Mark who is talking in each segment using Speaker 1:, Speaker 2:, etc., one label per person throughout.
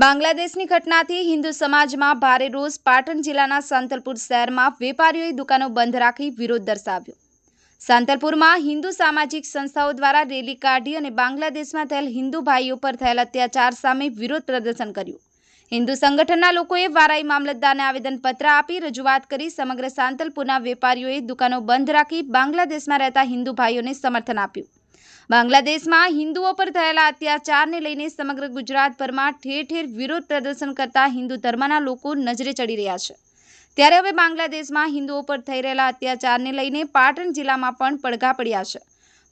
Speaker 1: બાંગ્લાદેશની ઘટનાથી હિન્દુ સમાજમાં ભારે રોષ પાટણ જિલ્લાના સાંતલપુર શહેરમાં વેપારીઓએ દુકાનો બંધ રાખી વિરોધ દર્શાવ્યો. સાંતલપુરમાં હિન્દુ સામાજિક સંસ્થાઓ દ્વારા રેલી કાઢી અને બાંગ્લાદેશમાં થયેલ હિન્દુ ભાઈઓ પર થયેલ અત્યાચાર સામે વિરોધ પ્રદર્શન કર્યું. હિન્દુ સંગઠનના લોકોએ વારાઈ મામલતદારને આવેદનપત્ર આપી રજૂઆત કરી સમગ્ર સાંતલપુરના વેપારીઓએ દુકાનો બંધ રાખી બાંગ્લાદેશમાં રહેતા હિન્દુ ભાઈઓને સમર્થન આપ્યું. બાંગ્લાદેશમાં હિન્દુઓ પર થયેલા અત્યાચારને લઈને સમગ્ર ગુજરાતભરમાં ઠેર ઠેર વિરોધ પ્રદર્શન કરતા હિન્દુ ધર્મના લોકો નજરે ચડી રહ્યા છે. ત્યારે હવે બાંગ્લાદેશમાં હિન્દુઓ પર થઈ રહેલા અત્યાચારને લઈને પાટણ જિલ્લામાં પણ પડઘા પડ્યા છે.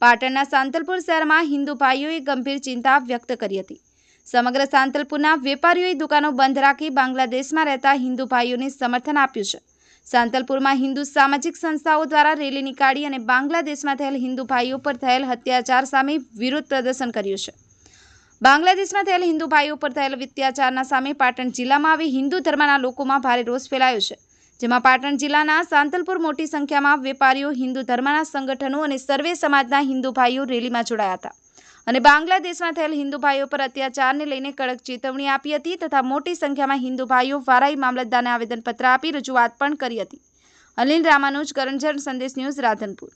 Speaker 1: પાટણના સાંતલપુર શહેરમાં હિન્દુ ભાઈઓએ ગંભીર ચિંતા વ્યક્ત કરી હતી. સમગ્ર સાંતલપુરના વેપારીઓએ દુકાનો બંધ રાખી બાંગ્લાદેશમાં રહેતા હિન્દુ ભાઈઓને સમર્થન આપ્યું છે. સાંતલપુરમાં હિન્દુ સામાજિક સંસ્થાઓ દ્વારા રેલી નીકાળી અને બાંગ્લાદેશમાં થયેલ હિન્દુ ભાઈઓ પર થયેલ અત્યાચાર સામે વિરોધ પ્રદર્શન કર્યું છે. બાંગ્લાદેશમાં થયેલ હિન્દુ ભાઈઓ પર થયેલ અત્યાચારના સામે પાટણ જિલ્લામાં આવી હિન્દુ ધર્મના લોકોમાં ભારે રોષ ફેલાયો છે. જેમાં પાટણ જિલ્લાના સાંતલપુર મોટી સંખ્યામાં વેપારીઓ, હિન્દુ ધર્મના સંગઠનો અને સર્વે સમાજના હિન્દુ ભાઈઓ રેલીમાં જોડાયા હતા. અને બાંગ્લાદેશમાં થયેલ હિન્દુ ભાઈઓ પર અત્યાચારને લઈને કડક ચેતવણી આપી હતી તથા મોટી સંખ્યામાં હિન્દુ ભાઈઓ વારાઈ મામલતદારને આવેદનપત્ર આપી રજૂઆત પણ કરી હતી. અનિલ રામાનુજ કરણજર સંદેશ ન્યૂઝ, રાધનપુર.